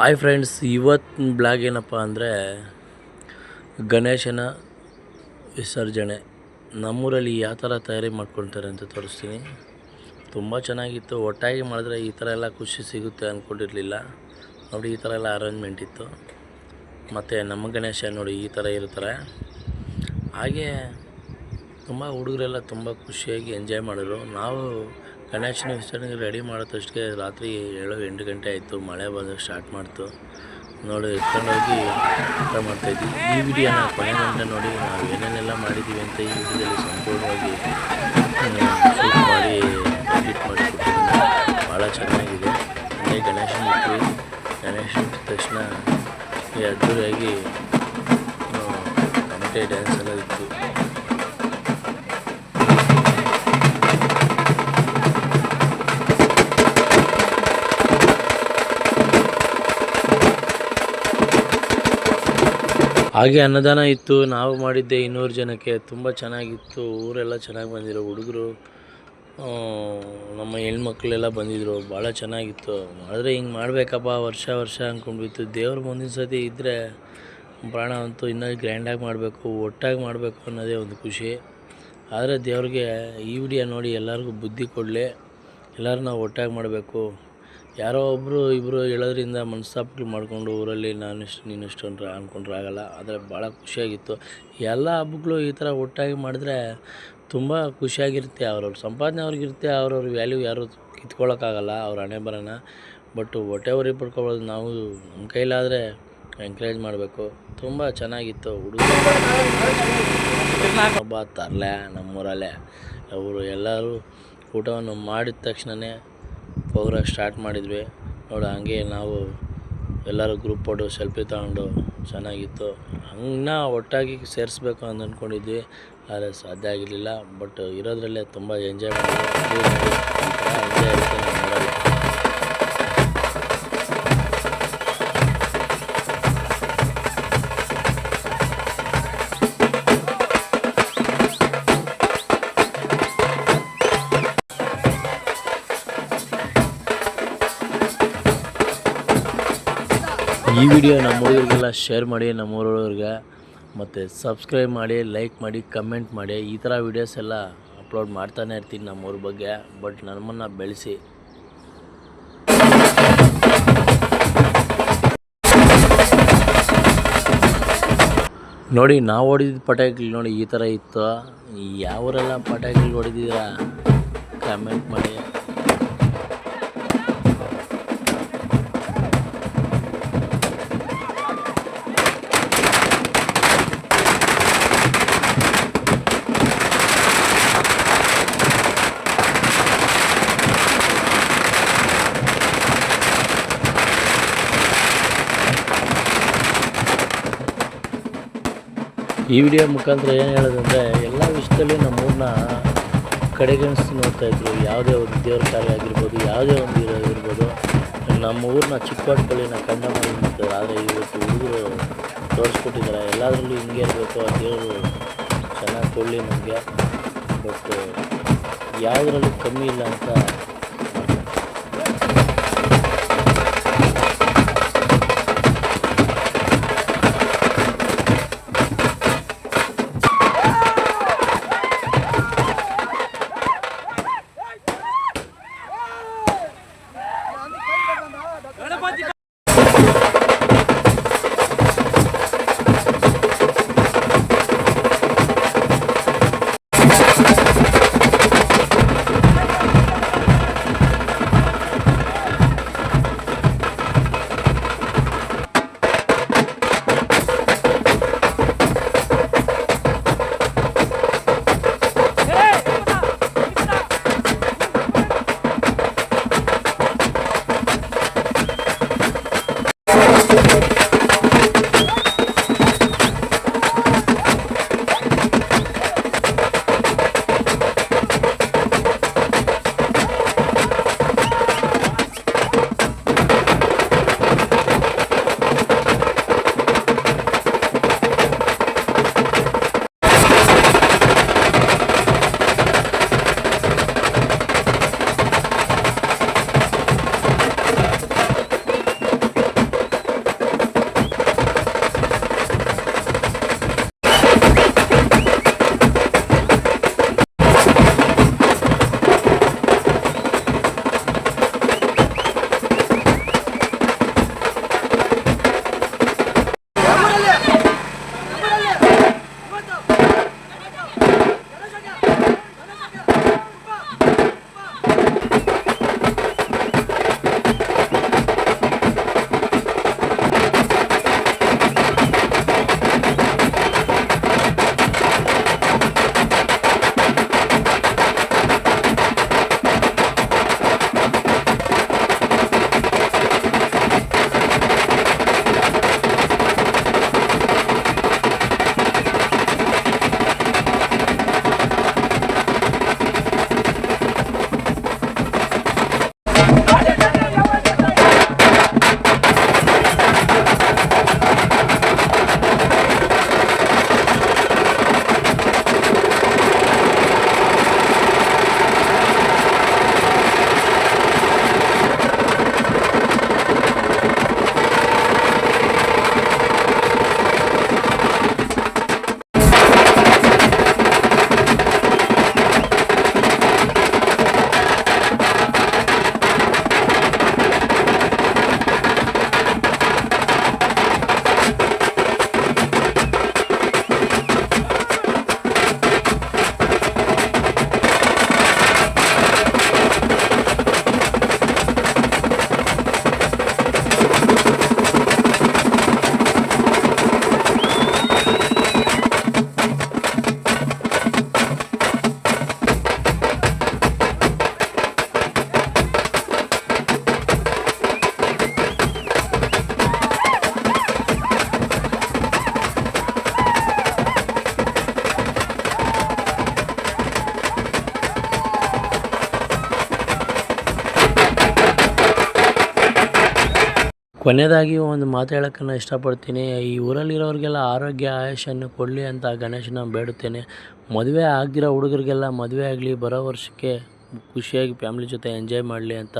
Hi friends, ಇವತ್ತಿನ blog ಏನಪ್ಪ ಅಂದರೆ ಗಣೇಶನ ವಿಸರ್ಜನೆ. ನಮ್ಮೂರಲ್ಲಿ ಯಾವ ಥರ ತಯಾರಿ ಮಾಡ್ಕೊಳ್ತಾರೆ ಅಂತ ತೋರಿಸ್ತೀನಿ. ತುಂಬ ಚೆನ್ನಾಗಿತ್ತು. ಒಟ್ಟಾಗಿ ಮಾಡಿದ್ರೆ ಈ ಥರ ಎಲ್ಲ ಖುಷಿ ಸಿಗುತ್ತೆ ಅಂದ್ಕೊಂಡಿರಲಿಲ್ಲ ನೋಡಿ, ಈ ಥರ ಎಲ್ಲ ಅರೇಂಜ್ಮೆಂಟ್ ಇತ್ತು. ಮತ್ತು ನಮ್ಮ ಗಣೇಶ ನೋಡಿ ಈ ಥರ ಇರ್ತಾರೆ. ಹಾಗೆ ತುಂಬ ಹುಡುಗರೆಲ್ಲ ತುಂಬ ಖುಷಿಯಾಗಿ ಎಂಜಾಯ್ ಮಾಡಿದ್ರು. ನಾವು ಗಣೇಶನ ವಿಸರ್ಜನೆಗೆ ರೆಡಿ ಮಾಡೋದಷ್ಟಕ್ಕೆ ರಾತ್ರಿ ಏಳು ಎಂಟು ಗಂಟೆ ಆಯಿತು. ಮಳೆ ಬಂದು ಸ್ಟಾರ್ಟ್ ಮಾಡ್ತು. ನೋಡಿ, ಎತ್ಕೊಂಡೋಗಿ ಊಟ ಮಾಡ್ತಾಯಿದ್ವಿ ಈ ವಿಡಿಯೋನ ಕೊನೆ ಗಂಟೆ ನೋಡಿ, ನಾವು ಏನೇನೆಲ್ಲ ಮಾಡಿದ್ದೀವಿ ಅಂತ ಈ ವಿಡಿಯೋದಲ್ಲಿ ಸಂಪೂರ್ಣವಾಗಿ ಶೂಟ್ ಮಾಡಿ ಎಡಿಟ್ ಮಾಡಿಕೊಟ್ಟಿದ್ದೀನಿ ಭಾಳ ಚೆನ್ನಾಗಿದೆ. ಅದೇ ಗಣೇಶನ ಇಟ್ಟ ತಕ್ಷಣ ಈ ಅದ್ದೂರಿಯಾಗಿ ಗಂಟೆ ಡ್ಯಾನ್ಸ್ ಎಲ್ಲ ಇತ್ತು. ಹಾಗೆ ಅನ್ನದಾನ ಇತ್ತು. ನಾವು ಮಾಡಿದ್ದೆ ಇನ್ನೂರು ಜನಕ್ಕೆ. ತುಂಬ ಚೆನ್ನಾಗಿತ್ತು. ಊರೆಲ್ಲ ಚೆನ್ನಾಗಿ ಬಂದಿರೋ ಹುಡುಗರು ನಮ್ಮ ಹೆಣ್ಮಕ್ಳೆಲ್ಲ ಬಂದಿದ್ದರು ಭಾಳ ಚೆನ್ನಾಗಿತ್ತು. ಆದರೆ ಹಿಂಗೆ ಮಾಡಬೇಕಪ್ಪ, ವರ್ಷ ವರ್ಷ ಅಂದ್ಕೊಂಡ್ಬಿತ್ತು ದೇವ್ರ ಮುಂದಿನ ಸತಿ ಇದ್ದರೆ ಪ್ರಾಣ ಅಂತೂ ಇನ್ನೂ ಗ್ರ್ಯಾಂಡಾಗಿ ಮಾಡಬೇಕು, ಒಟ್ಟಾಗಿ ಮಾಡಬೇಕು ಅನ್ನೋದೇ ಒಂದು ಖುಷಿ. ಆದರೆ ದೇವ್ರಿಗೆ ಈ ವಿಡಿಯೋ ನೋಡಿ ಎಲ್ಲರಿಗೂ ಬುದ್ಧಿ ಕೊಡಲಿ. ಎಲ್ಲರೂ ನಾವು ಒಟ್ಟಾಗಿ ಮಾಡಬೇಕು. ಯಾರೋ ಒಬ್ಬರು ಇಬ್ಬರು ಹೇಳೋದ್ರಿಂದ ಮನಸ್ತಾಪಗಳು ಮಾಡಿಕೊಂಡು ಊರಲ್ಲಿ ನಾನಿಷ್ಟು ನೀನಿಷ್ಟು ಅಂತ ಅಂದ್ಕೊಂಡ್ರೆ ಆಗೋಲ್ಲ. ಆದರೆ ಭಾಳ ಖುಷಿಯಾಗಿತ್ತು. ಎಲ್ಲ ಹಬ್ಬಗಳು ಈ ಥರ ಒಟ್ಟಾಗಿ ಮಾಡಿದ್ರೆ ತುಂಬ ಖುಷಿಯಾಗಿರುತ್ತೆ. ಅವ್ರವ್ರ ಸಂಪಾದನೆ ಅವ್ರಿಗಿರುತ್ತೆ ಅವ್ರವ್ರ ವ್ಯಾಲ್ಯೂ ಯಾರು ಕಿತ್ಕೊಳ್ಳೋಕ್ಕಾಗಲ್ಲ ಅವ್ರ ಹಣೆ ಬರೋಣ ಬಟ್ ಹೊಟ್ಟೆ ಪಡ್ಕೊಳ್ಳೋದು ಪಡ್ಕೊಬೋದು, ನಾವು ನಮ್ಮ ಕೈಲಾದರೆ ಎಂಕರೇಜ್ ಮಾಡಬೇಕು. ತುಂಬ ಚೆನ್ನಾಗಿತ್ತು. ಹುಡುಗರು ಹಬ್ಬ ತರಲೆ ನಮ್ಮೂರಲ್ಲೇ. ಅವರು ಎಲ್ಲರೂ ಊಟವನ್ನು ಮಾಡಿದ ತಕ್ಷಣವೇ ಪ್ರೋಗ್ರಾಮ್ ಸ್ಟಾರ್ಟ್ ಮಾಡಿದ್ವಿ. ನೋಡಿ, ಹಂಗೆ ನಾವು ಎಲ್ಲರೂ ಗ್ರೂಪ್ ಫೋಟೋ ಸೆಲ್ಫಿ ತಗೊಂಡು ಚೆನ್ನಾಗಿತ್ತು. ಹಂಗೆ ಒಟ್ಟಾಗಿ ಸೇರಿಸ್ಬೇಕು ಅಂತ ಅಂದ್ಕೊಂಡಿದ್ವಿ ಆದರೆ ಸಾಧ್ಯ ಆಗಿರಲಿಲ್ಲ. ಬಟ್ ಇರೋದ್ರಲ್ಲೇ ತುಂಬ ಎಂಜಾಯ್ ಮಾಡಿದ್ವಿ. ಈ ವಿಡಿಯೋ ನಮ್ಮ ಹುಡುಗರಿಗೆಲ್ಲ ಶೇರ್ ಮಾಡಿ ನಮ್ಮ ಊರವ್ರಿಗೆ. ಮತ್ತು ಸಬ್ಸ್ಕ್ರೈಬ್ ಮಾಡಿ ಲೈಕ್ ಮಾಡಿ ಕಮೆಂಟ್ ಮಾಡಿ. ಈ ಥರ ವೀಡಿಯೋಸ್ ಎಲ್ಲ ಅಪ್ಲೋಡ್ ಮಾಡ್ತಾನೆ ಇರ್ತೀನಿ ನಮ್ಮೂರ ಬಗ್ಗೆ ಬಟ್ ನಮ್ಮನ್ನು ಬೆಳೆಸಿ. ನೋಡಿ, ನಾವು ಹೊಡೆದಿದ್ದ ಪಟಾಕಿ ನೋಡಿ ಈ ಥರ ಇತ್ತು. ಯಾವರೆಲ್ಲ ಪಟಾಕಿಗಳು ಹೊಡೆದಿದ್ದೀರಾ ಕಮೆಂಟ್ ಮಾಡಿ. ಈ ವಿಡಿಯೋ ಮುಖಾಂತರ ಏನು ಹೇಳೋದಂದರೆ, ಎಲ್ಲ ವಿಷಯದಲ್ಲಿ ನಮ್ಮೂರನ್ನ ಕಡೆಗಣಿಸಿ ನೋಡ್ತಾ ಇದ್ರು. ಯಾವುದೇ ಒಂದು ದೇವ್ರ ಕಾರ್ಯ ಆಗಿರ್ಬೋದು, ಯಾವುದೇ ಒಂದು ಇರೋ ಇರ್ಬೋದು ನಮ್ಮ ಊರನ್ನ ಚಿಕ್ಕಪಟ್ಟಿನ ಕಂಡ ಮಾಡಿ ಆದರೆ ಇವತ್ತು ಹುಡುಗರು ತೋರಿಸ್ಕೊಟ್ಟಿದ್ದಾರೆ. ಎಲ್ಲದರಲ್ಲೂ ಹಿಂಗೆ ಇರಬೇಕು, ಆ ದೇವರು ಚೆನ್ನಾಗಿ ಕೊಡಲಿ ನಮಗೆ. ಬಟ್ ಯಾವುದರಲ್ಲೂ ಕಮ್ಮಿ ಇಲ್ಲ ಅಂತ Подходи, ಕೊನೆಯದಾಗಿ ಒಂದು ಮಾತು ಹೇಳೋಕ್ಕನ್ನು ಇಷ್ಟಪಡ್ತೀನಿ. ಈ ಊರಲ್ಲಿರೋರಿಗೆಲ್ಲ ಆರೋಗ್ಯ ಆಯುಷನ್ನು ಕೊಡಲಿ ಅಂತ ಗಣೇಶನ ಬೇಡುತ್ತೇನೆ. ಮದುವೆ ಆಗಿರೋ ಹುಡುಗರಿಗೆಲ್ಲ ಮದುವೆ ಆಗಲಿ, ಬರೋ ವರ್ಷಕ್ಕೆ ಖುಷಿಯಾಗಿ ಫ್ಯಾಮ್ಲಿ ಜೊತೆ ಎಂಜಾಯ್ ಮಾಡಲಿ ಅಂತ.